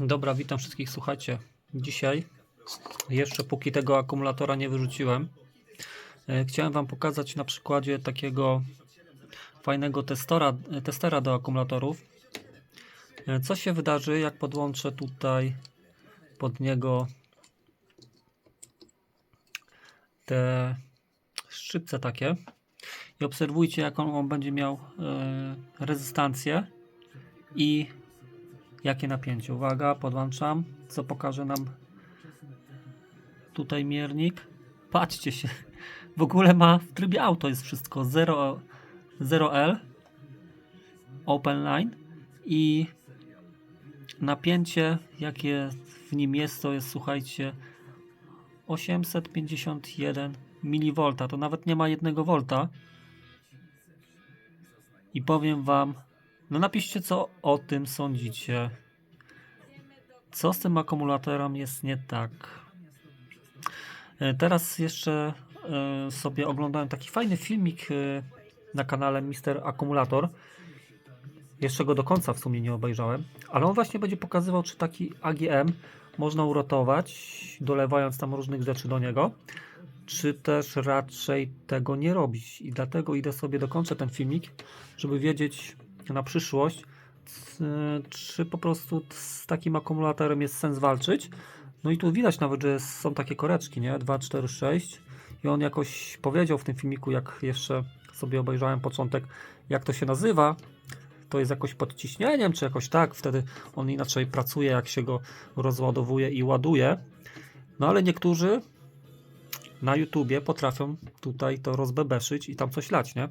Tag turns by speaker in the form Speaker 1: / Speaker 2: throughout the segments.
Speaker 1: Dobra, witam wszystkich. Słuchajcie, dzisiaj jeszcze póki tego akumulatora nie wyrzuciłem, e, chciałem Wam pokazać na przykładzie takiego fajnego testora, testera do akumulatorów. E, Co się wydarzy, jak podłączę tutaj pod niego te szczypce takie i obserwujcie jaką on będzie miał e, rezystancję i jakie napięcie. Uwaga, podłączam, co pokaże nam tutaj miernik. Patrzcie się, w ogóle ma w trybie auto jest wszystko 0, 0L open line i napięcie jakie w nim jest to jest słuchajcie 851 mV to nawet nie ma 1 V i powiem wam no napiszcie co o tym sądzicie co z tym akumulatorem jest nie tak? E, teraz jeszcze e, sobie oglądałem taki fajny filmik e, na kanale Mister Akumulator. Jeszcze go do końca w sumie nie obejrzałem, ale on właśnie będzie pokazywał, czy taki AGM można uratować, dolewając tam różnych rzeczy do niego, czy też raczej tego nie robić. I dlatego idę sobie dokończę ten filmik, żeby wiedzieć na przyszłość, czy po prostu z takim akumulatorem jest sens walczyć. No i tu widać nawet, że są takie koreczki, nie? 2, 4, 6. I on jakoś powiedział w tym filmiku, jak jeszcze sobie obejrzałem początek, jak to się nazywa, to jest jakoś pod ciśnieniem, czy jakoś tak, wtedy on inaczej pracuje, jak się go rozładowuje i ładuje. No ale niektórzy na YouTubie potrafią tutaj to rozbebeszyć i tam coś lać, nie?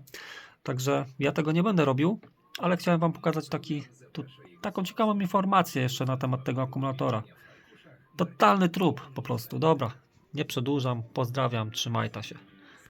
Speaker 1: Także ja tego nie będę robił, ale chciałem Wam pokazać taki, tu, taką ciekawą informację jeszcze na temat tego akumulatora. Totalny trup po prostu. Dobra, nie przedłużam, pozdrawiam, trzymajta się.